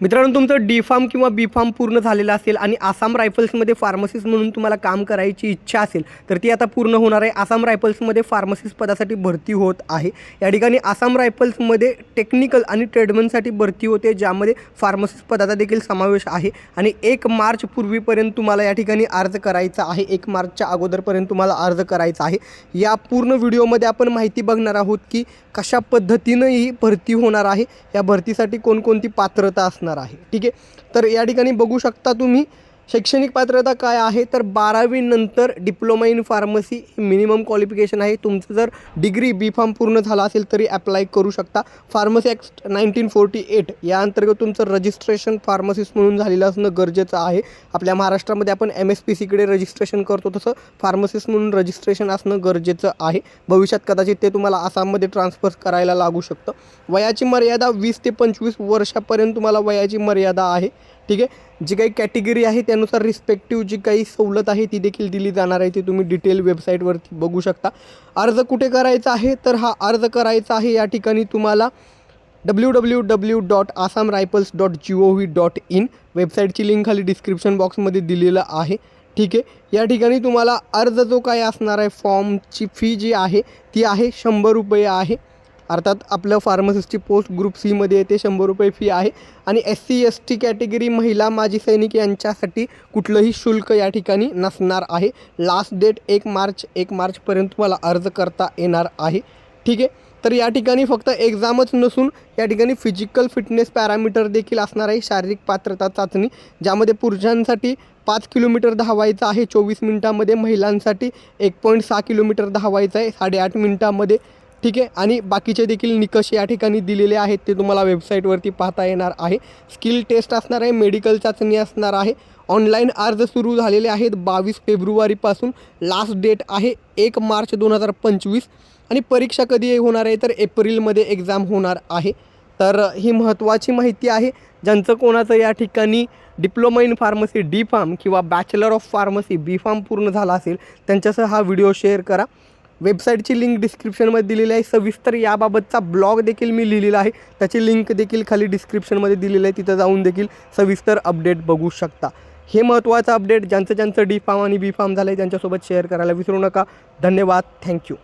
मित्रांनो तुमचं D pharm किंवा बी फार्म पूर्ण झालेलं असेल आणि आसाम रायफल्समध्ये फार्मसिस्ट म्हणून तुम्हाला काम करायची इच्छा असेल तर ती आता पूर्ण होणार आहे. आसाम रायफल्समध्ये फार्मसिस्ट पदासाठी भरती होत आहे. या ठिकाणी आसाम रायफल्समध्ये टेक्निकल आणि ट्रेडमनसाठी भरती होते ज्यामध्ये फार्मसिस्ट पदाचा देखील समावेश आहे. आणि एक मार्च पूर्वीपर्यंत तुम्हाला या ठिकाणी अर्ज करायचा आहे. एक मार्चच्या अगोदरपर्यंत तुम्हाला अर्ज करायचा आहे. या पूर्ण व्हिडिओमध्ये आपण माहिती बघणार आहोत की कशा पद्धतीनं ही भरती होणार आहे. या भरतीसाठी कोणकोणती पात्रता असणार आहे. ठीक आहे? तर या ठिकाणी बघू शकता तुम्ही शैक्षणिक पात्रता काय आहे? तर बारावीनंतर diploma in pharmacy minimum qualification आहे. तुमचं जर डिग्री बी फार्म पूर्ण झाला असेल तरी अप्लाय करू शकता. Pharmacy act nineteen forty eight या अंतर्गत तुमचं रजिस्ट्रेशन फार्मसिस्ट म्हणून झालेलं असणं गरजेचं आहे. आपल्या महाराष्ट्रामध्ये आपण एम एस पी सीकडे रजिस्ट्रेशन करतो तसं फार्मसिस्ट म्हणून रजिस्ट्रेशन असणं गरजेचं आहे. भविष्यात कदाचित ते तुम्हाला आसाममध्ये ट्रान्सफर करायला लागू शकतं. वयाची मर्यादा वीस ते पंचवीस वर्षापर्यंत तुम्हाला वयाची मर्यादा आहे. ठीक आहे? जी काही कॅटेगरी आहे त्यानुसार रिस्पेक्टिव्ह जी काही सवलत आहे ती देखील दिली जाणार आहे. ती तुम्ही डिटेल वेबसाईटवरती बघू शकता. अर्ज कुठे करायचा आहे? तर हा अर्ज करायचा आहे या ठिकाणी तुम्हाला W W W dot Assam Rifles dot G O V dot in वेबसाईटची link खाली डिस्क्रिप्शन बॉक्समध्ये दिलेलं आहे. ठीक आहे? या ठिकाणी तुम्हाला अर्ज जो काय असणार आहे फॉर्मची फी जी आहे ती आहे शंभर रुपये आहे. अर्थात आपलं फार्मसिस्टची पोस्ट ग्रुप सीमध्ये येते शंभर रुपये फी आहे. आणि S C S T category महिला माजी सैनिक यांच्यासाठी कुठलंही शुल्क या ठिकाणी नसणार आहे. लास्ट डेट एक मार्च एक मार्चपर्यंत तुम्हाला अर्ज करता येणार आहे. ठीक आहे? तर या ठिकाणी फक्त एक्झामच नसून या ठिकाणी फिजिकल फिटनेस पॅरामीटर देखील असणार आहे. शारीरिक पात्रता चाचणी ज्यामध्ये पुरुषांसाठी पाच किलोमीटर धावायचं आहे. चोवीस मिनटामध्ये महिलांसाठी एक पॉईंट सहा किलोमीटर धावायचं आहे. साडेआठ मिनटामध्ये ठीक आहे. आणि बाकीचे देखील निकष या ठिकाणी दिलेले आहेत ते तुम्हाला वेबसाईटवरती पाहता येणार आहे. स्किल टेस्ट असणार आहे मेडिकल चाचणी असणार आहे. ऑनलाईन अर्ज सुरू झालेले आहेत बावीस फेब्रुवारीपासून लास्ट डेट आहे एक मार्च दोन हजार पंचवीस. आणि परीक्षा कधी होणार आहे तर एप्रिलमध्ये एक्झाम होणार आहे. तर ही महत्त्वाची माहिती आहे. ज्यांचं कोणाचं या ठिकाणी diploma in pharmacy D pharm किंवा bachelor of pharmacy B pharm पूर्ण झाला असेल त्यांच्यासह हा व्हिडिओ शेअर करा. वेबसाईटची लिंक डिस्क्रिप्शनमध्ये दिलेली आहे. सविस्तर याबाबतचा ब्लॉग देखील मी लिहिलेला आहे. त्याची लिंक देखील खाली डिस्क्रिप्शनमध्ये दिलेलं आहे. तिथं जाऊन देखील सविस्तर अपडेट बघू शकता. हे महत्त्वाचं अपडेट ज्यांचं ज्यांचं डी फार्म आणि बी फार्म झालं आहे त्यांच्यासोबत शेअर करायला विसरू नका. धन्यवाद. थँक्यू.